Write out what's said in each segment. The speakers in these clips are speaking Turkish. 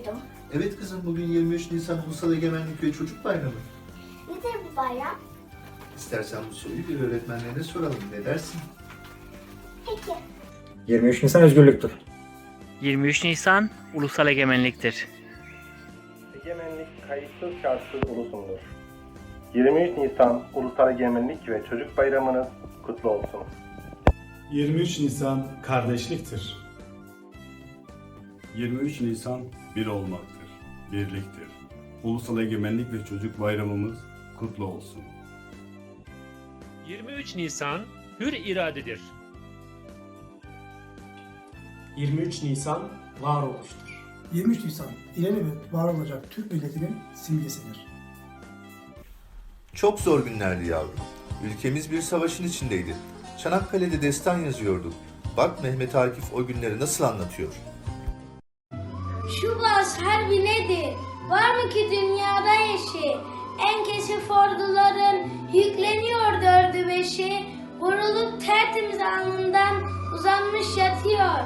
duydum. Evet kızım bugün 23 Nisan Ulusal Egemenlik ve Çocuk Bayramı. Nedir bu bayram? İstersen bu soruyu bir öğretmenlerine soralım. Ne dersin? Peki. 23 Nisan özgürlüktür. 23 Nisan Ulusal Egemenliktir. Egemenlik kayıtsız şartsız ulusundur. 23 Nisan Ulusal Egemenlik ve Çocuk Bayramınız kutlu olsun. 23 Nisan kardeşliktir. 23 Nisan bir olmaktır, birliktir. Ulusal Egemenlik ve Çocuk Bayramımız kutlu olsun. 23 Nisan hür iradedir. 23 Nisan varoluştur. 23 Nisan ilelebet var olacak Türk milletinin simgesidir. Çok zor günlerdi yavrum. Ülkemiz bir savaşın içindeydi. Çanakkale'de destan yazıyorduk. Bak Mehmet Akif o günleri nasıl anlatıyor. Harbi nedir? Var mı ki dünyada eşi? En kesif orduların yükleniyor dördü beşi. Vurulup tertemiz alnından uzanmış yatıyor.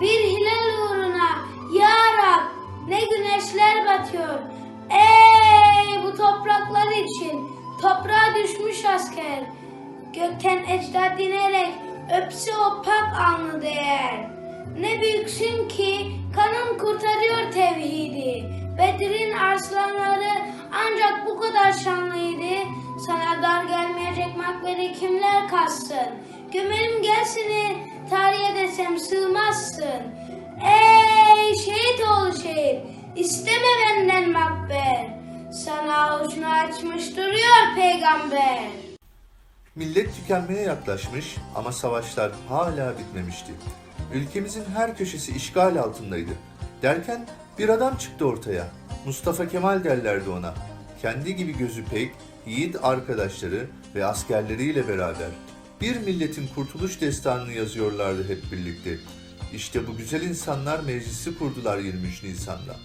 Bir hilal uğruna ya Rab ne güneşler batıyor. Ey bu topraklar için toprağa düşmüş asker. Gökten ecdat dinerek öpse o pak alnı değer. Ne büyüksün ki kanın kurtarıyor tevhidi. Bedir'in arslanları ancak bu kadar şanlıydı. Sana dar gelmeyecek makberi kimler kastın? Gömelim gelsini tarihe desem sığmazsın. Ey şehit oğlu şehit isteme benden makber. Sana avucunu açmış duruyor peygamber. Millet tükenmeye yaklaşmış ama savaşlar hala bitmemişti. Ülkemizin her köşesi işgal altındaydı. Derken bir adam çıktı ortaya. Mustafa Kemal derlerdi ona. Kendi gibi gözü pek, yiğit arkadaşları ve askerleriyle beraber bir milletin kurtuluş destanını yazıyorlardı hep birlikte. İşte bu güzel insanlar meclisi kurdular 23 Nisan'da.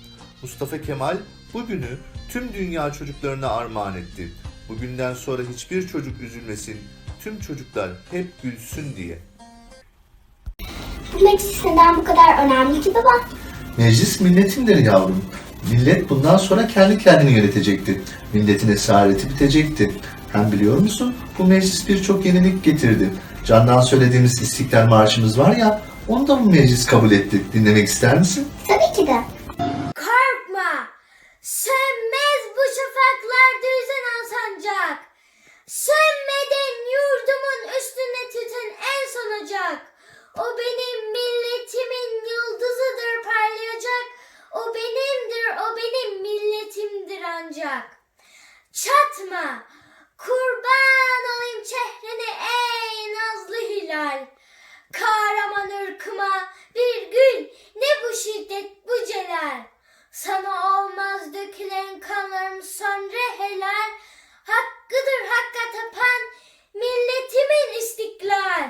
Mustafa Kemal bugünü tüm dünya çocuklarına armağan etti. Bugünden sonra hiçbir çocuk üzülmesin, tüm çocuklar hep gülsün diye. Bu meclis neden bu kadar önemli ki baba? Meclis milletindir yavrum. Millet bundan sonra kendi kendini yönetecekti. Milletin esareti bitecekti. Hem biliyor musun bu meclis birçok yenilik getirdi. Candan söylediğimiz İstiklal Marşımız var ya onu da bu meclis kabul etti. Dinlemek ister misin? Tabii ki de. Korkma, sönmez bu şafaklar düzen sancak. Sönmeden yurdumun üstüne tüten en son ocak. O benim milletimin yıldızıdır parlayacak. O benimdir, o benim milletimdir ancak. Çatma, kurban olayım çehrene ey nazlı hilal. Kahraman ırkıma bir gül, ne bu şiddet bu celal. Sana olmaz dökülen kanlarım sonra helal. Hakkıdır hakka tapan milletimin istiklal.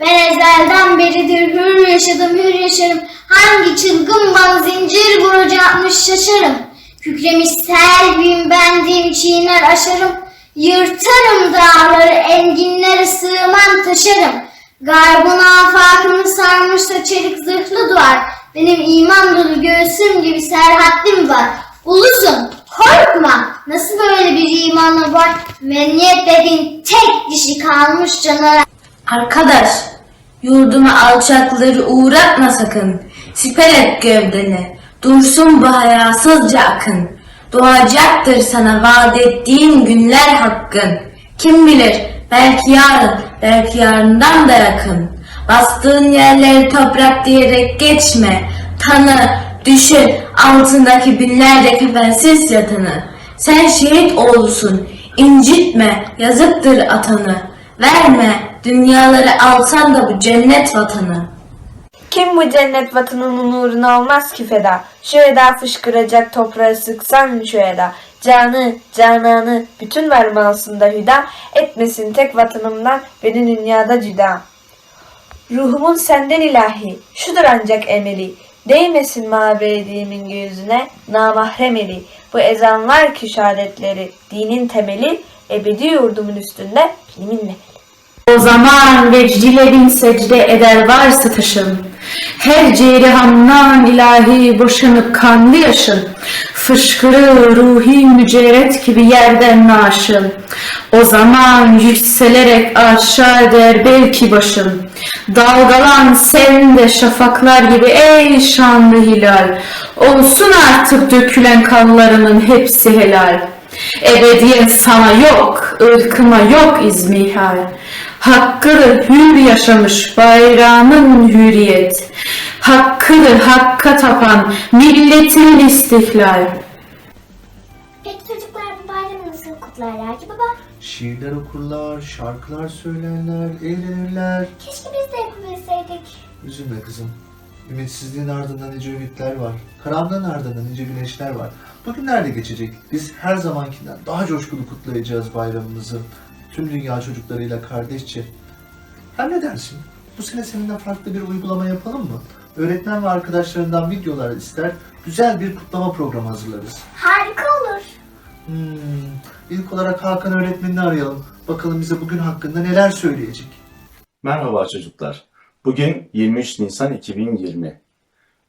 Ben ezelden beridir hür yaşadım hür yaşarım. Hangi çılgın bana zincir vuracakmış şaşarım. Kükremiş selvim bendim çiğner aşarım. Yırtarım dağları enginlere sığmam taşarım. Garbın afakını sarmışsa çelik zırhlı duvar. Benim iman dolu göğsüm gibi serhatlim var. Ulusum korkma. Nasıl böyle bir imanı var? Meniyet dediğin tek dişi kalmış canara. Arkadaş, yurduma alçakları uğratma sakın. Siper et gövdeni, dursun bu hayasızca akın. Doğacaktır sana vaat ettiğin günler hakkın. Kim bilir, belki yarın, belki yarından da yakın. Bastığın yerleri toprak diyerek geçme. Tanı, düşün altındaki binlerce kefensiz yatanı. Sen şehit oğlusun, incitme, yazıktır atanı. Verme, dünyaları alsan da bu cennet vatanı. Kim bu cennet vatanının uğruna olmaz ki feda? Şu eda fışkıracak toprağı sıksan şu eda. Canı, cananı, bütün verme aslında hüda. Etmesin tek vatanımdan beni dünyada cüda. Ruhumun senden ilahi, şudur ancak emeli. Değmesin mavi ediğimin gözüne, namahrem eli. Bu ezanlar ki şehadetleri, dinin temeli, ebedi yurdumun üstünde filmin nefeli. O zaman vecdilerin secde eder varsa taşın, Her cerihamdan ilahi boşanıp kanlı yaşın, fışkırır ruhi mücerret gibi yerden naşın. O zaman yükselerek aşağı der belki başın. Dalgalan sen de şafaklar gibi ey şanlı hilal. Olsun artık dökülen kanlarımın hepsi helal. Ebediyen sana yok, ırkıma yok izmihal. Hakkıdır hür yaşamış bayrağın hürriyet. Hakkıdır hakka tapan milletin istiklal. Peki çocuklar bu bayramı nasıl kutlarlar ki baba? Şiirler okurlar, şarkılar söylerler, eğlenirler. Keşke biz de yapabilseydik. Üzülme kızım. Ümitsizliğin ardından nice ümitler var. Karanlığın ardından nice güneşler var. Bugünler de geçecek. Biz her zamankinden daha coşkulu kutlayacağız bayramımızı. Tüm dünya çocuklarıyla kardeşçe. Hem ne dersin? Bu sene seninle farklı bir uygulama yapalım mı? Öğretmen ve arkadaşlarından videolar ister, güzel bir kutlama programı hazırlarız. Harika olur. Hmm, ilk olarak Hakan öğretmenini arayalım. Bakalım bize bugün hakkında neler söyleyecek. Merhaba çocuklar. Bugün 23 Nisan 2020.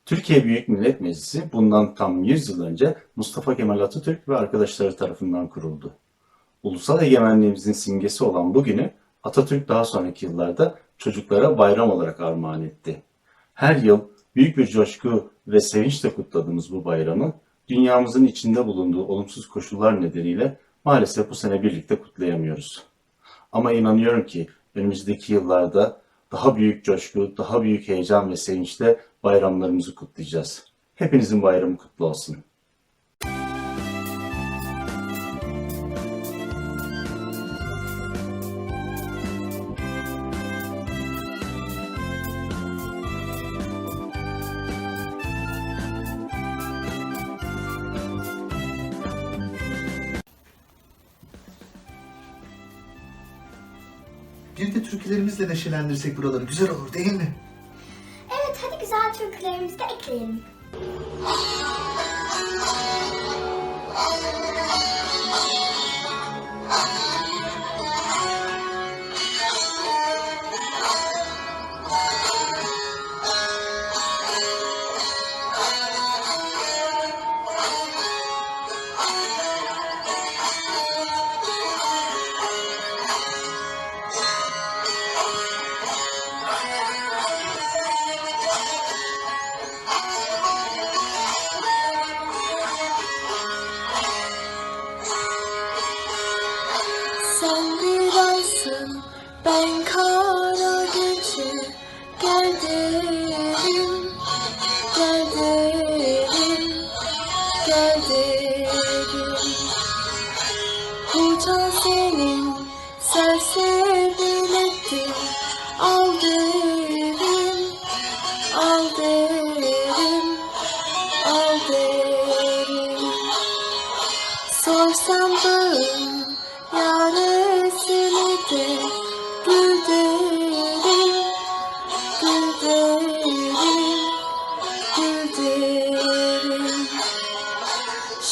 Türkiye Büyük Millet Meclisi bundan tam 100 yıl önce Mustafa Kemal Atatürk ve arkadaşları tarafından kuruldu. Ulusal egemenliğimizin simgesi olan bu günü Atatürk daha sonraki yıllarda çocuklara bayram olarak armağan etti. Her yıl büyük bir coşku ve sevinçle kutladığımız bu bayramı dünyamızın içinde bulunduğu olumsuz koşullar nedeniyle maalesef bu sene birlikte kutlayamıyoruz. Ama inanıyorum ki önümüzdeki yıllarda daha büyük coşku, daha büyük heyecan ve sevinçle bayramlarımızı kutlayacağız. Hepinizin bayramı kutlu olsun. Bir de türkülerimizle neşelendirsek buraları güzel olur değil mi? Evet hadi güzel türkülerimizi de ekleyelim.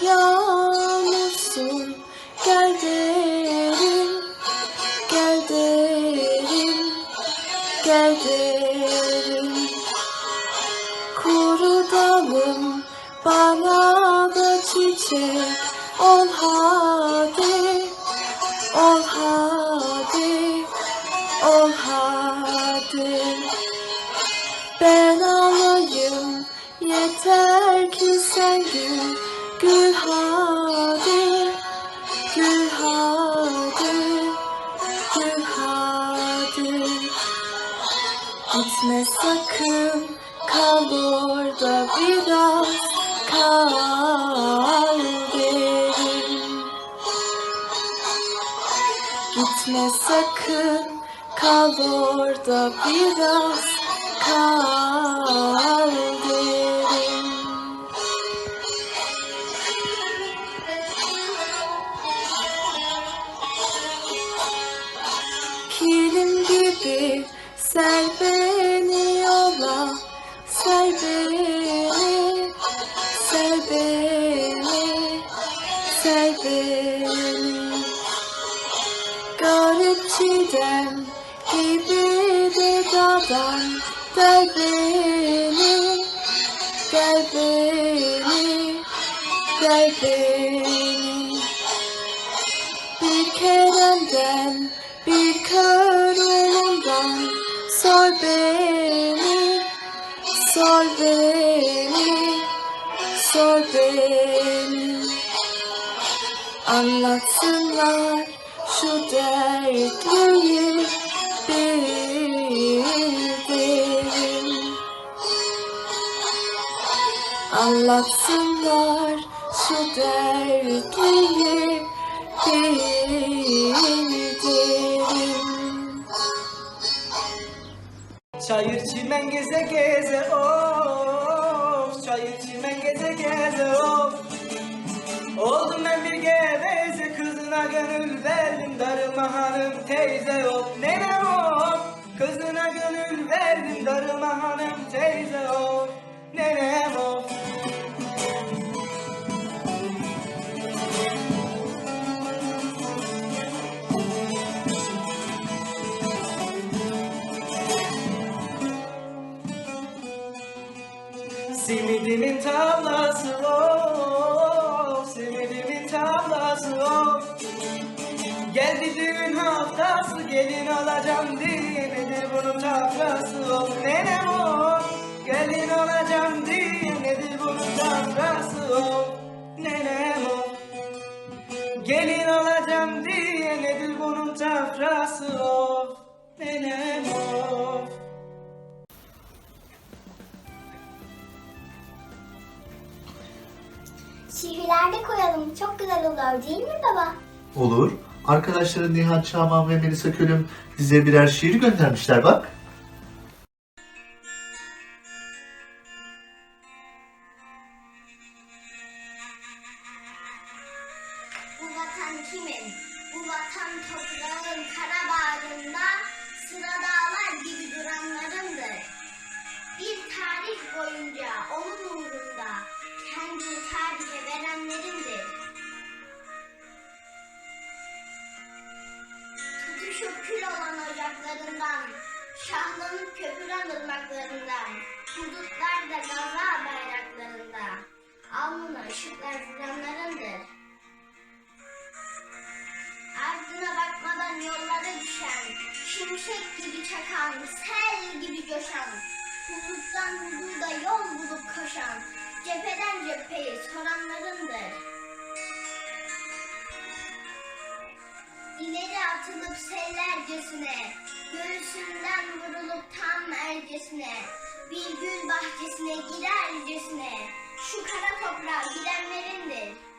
sen yağmursun Gitme sakın kal orada biraz kal beni Bir keremden, bir kör oğlundan Sor beni, sor beni, sor beni. Anlatsınlar şu dertliyi bir derin Anlatsınlar şu dertliyi bir derin Çayır çimen geze geze of. Çayır çimen geze geze of. Oldum ben bir geveze kızına gönül verdim. Darılma hanım teyze of. Nenem of. Kızına gönül verdim Darılma hanım teyze of gelin alacağım diye Nedir bunun tablası of Nenem of Gelin alacağım diye Nedir bunun tablası of Nenem of Gelin alacağım diye Nedir bunun tablası of Nenem of Şiirlerde koyalım. Çok güzel olur değil mi baba? Olur. Arkadaşların Nihat Çağman ve Melisa Kölüm bize birer şiir göndermişler bak. Şimşek gibi çakan, sel gibi coşan, huduttan hududa yol bulup koşan, cepheden cepheyi soranlarındır. İleri atılıp sellercesine, göğsünden vurulup tam ercesine, bir gül bahçesine girercesine, şu kara toprağa gidenlerindir.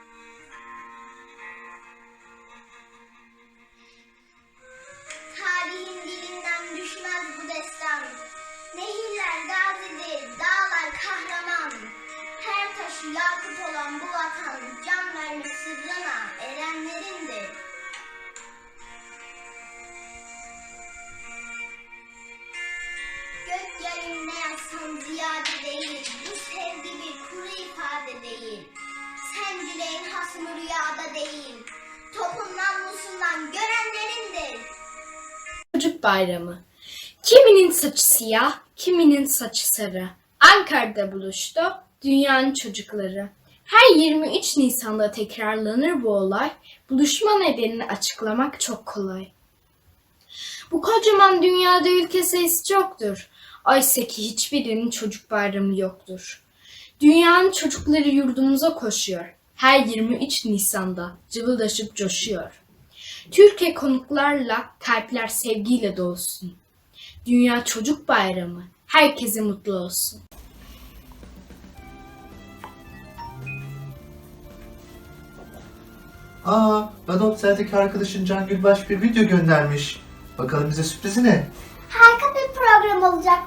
Yakıt olan bu vatan, can vermiş sırrına erenlerindir. Gök yarın ne yazsam ziyade değil, bu sevgi bir kuru ifade değil. Sen dileğin hasmı rüyada değil, topun namlusundan görenlerindir. Çocuk Bayramı. Kiminin saçı siyah, kiminin saçı sarı. Ankara'da buluştu Dünyanın çocukları. Her 23 Nisan'da tekrarlanır bu olay. Buluşma nedenini açıklamak çok kolay. Bu kocaman dünyada ülke sayısı çoktur. Oysa ki hiçbirinin çocuk bayramı yoktur. Dünyanın çocukları yurdumuza koşuyor. Her 23 Nisan'da cıvıldaşıp coşuyor. Türkiye konuklarla kalpler sevgiyle dolsun. Dünya Çocuk Bayramı herkese mutlu olsun. Aa, bana Obser'deki arkadaşın Can Gülbaş bir video göndermiş. Bakalım bize sürprizi ne? Harika bir program olacak.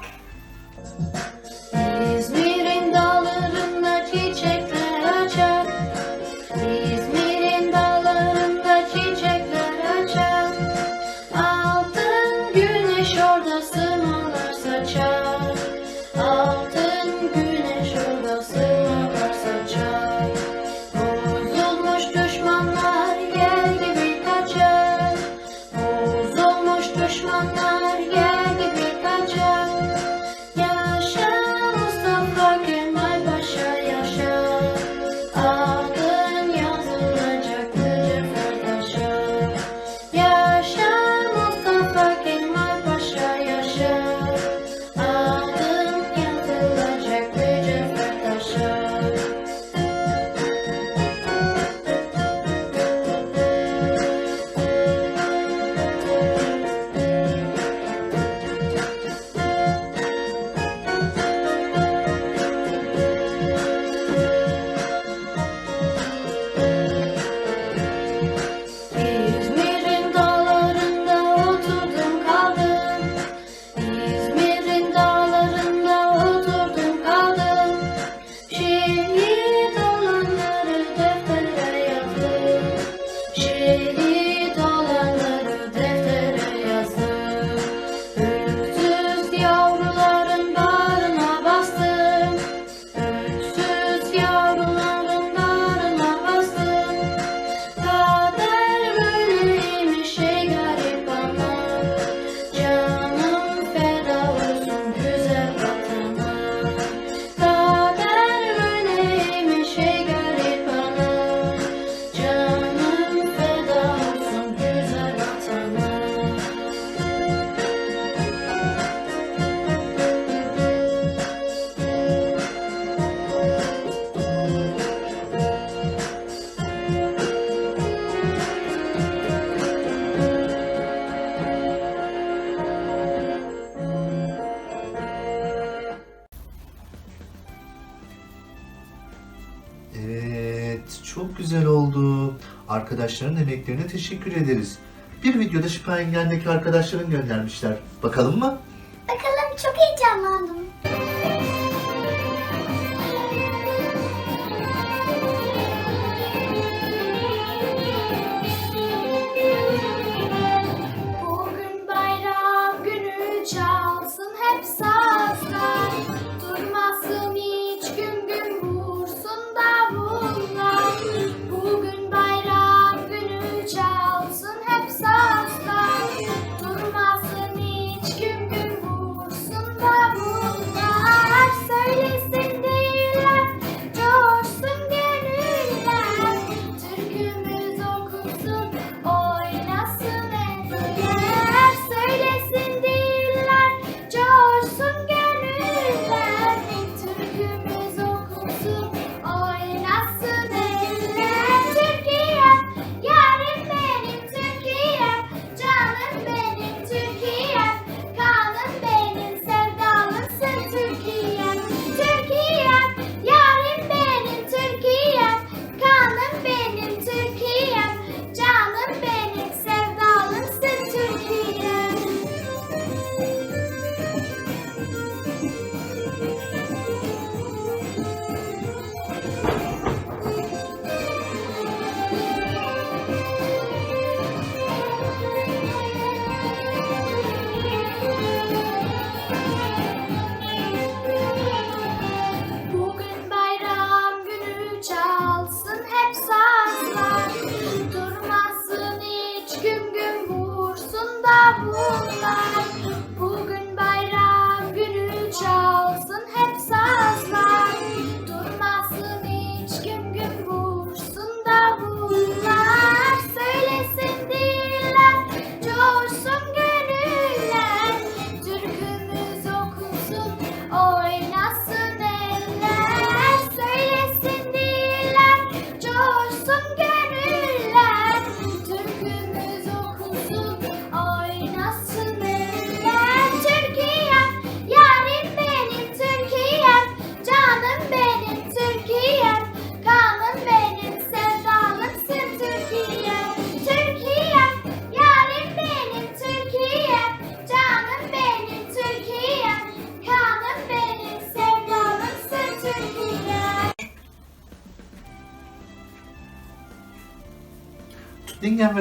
Çok güzel oldu. Arkadaşların emeklerine teşekkür ederiz. Bir videoda Şifayengen'deki arkadaşların göndermişler. Bakalım mı? Bakalım çok heyecanlandım.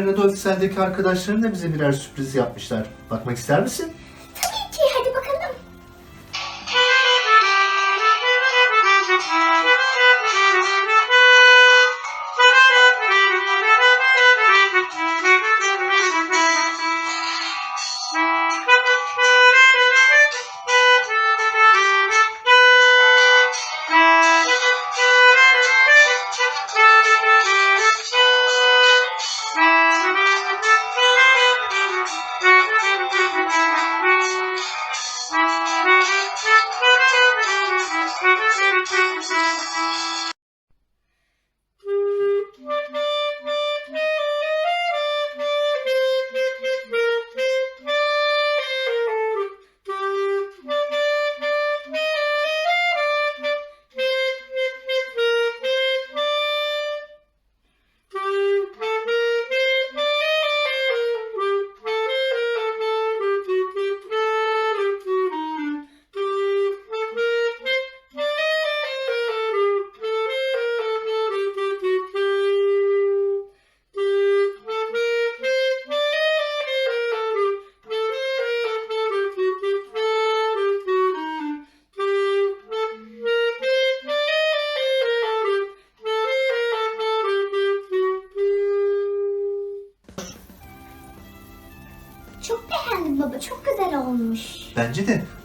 Ve Radolfisel'deki arkadaşların da bize birer sürpriz yapmışlar. Bakmak ister misin?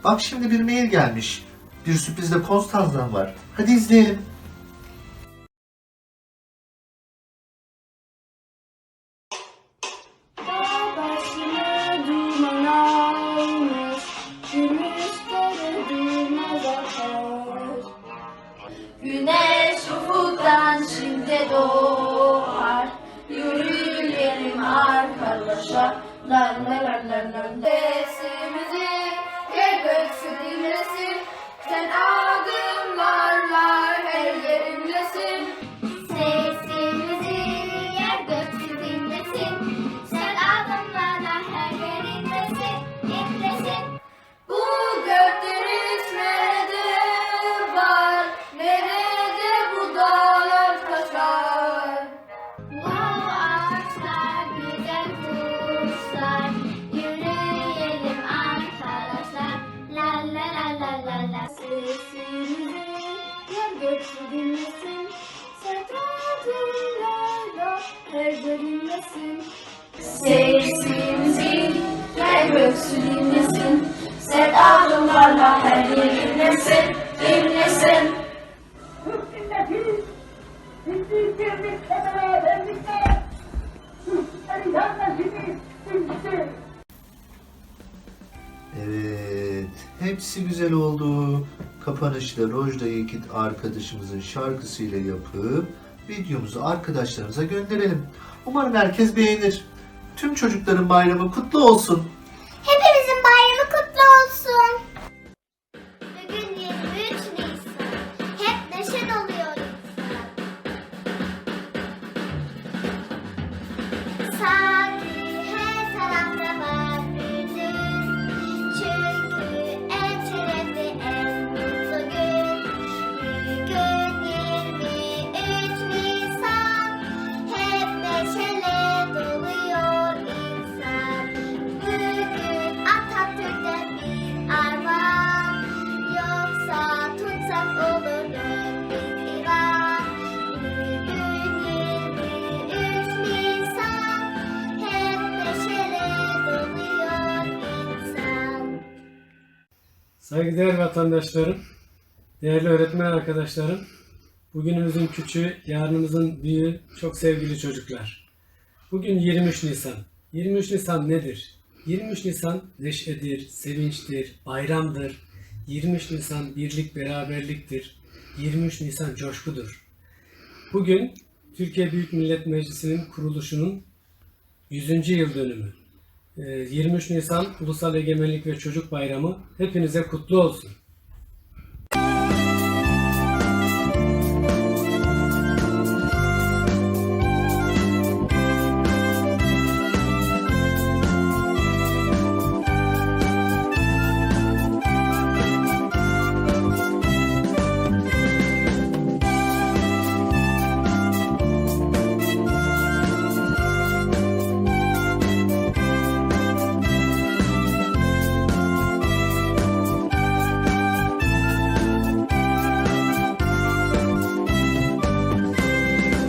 Bak şimdi bir mail gelmiş. Bir sürpriz de Konstanz'dan var. Hadi izleyelim. Güneş ufuktan şimdi doğar, yürüyelim arkadaşlar. La la la la la. Yer göksü dinlesin, sen adımlarla her yerindesin, dinlesin. Evet, hepsi güzel oldu. Kapanışta Rojda Yekit arkadaşımızın şarkısıyla yapıp videomuzu arkadaşlarımıza gönderelim. Umarım herkes beğenir. Tüm çocukların bayramı kutlu olsun. Saygıdeğer vatandaşlarım, değerli öğretmen arkadaşlarım, bugünümüzün küçüğü, yarınımızın büyüğü, çok sevgili çocuklar. Bugün 23 Nisan. 23 Nisan nedir? 23 Nisan neşedir, sevinçtir, bayramdır. 23 Nisan birlik, beraberliktir. 23 Nisan coşkudur. Bugün Türkiye Büyük Millet Meclisi'nin kuruluşunun 100. yıl dönümü. Ee, 23 Nisan Ulusal Egemenlik ve Çocuk Bayramı hepinize kutlu olsun.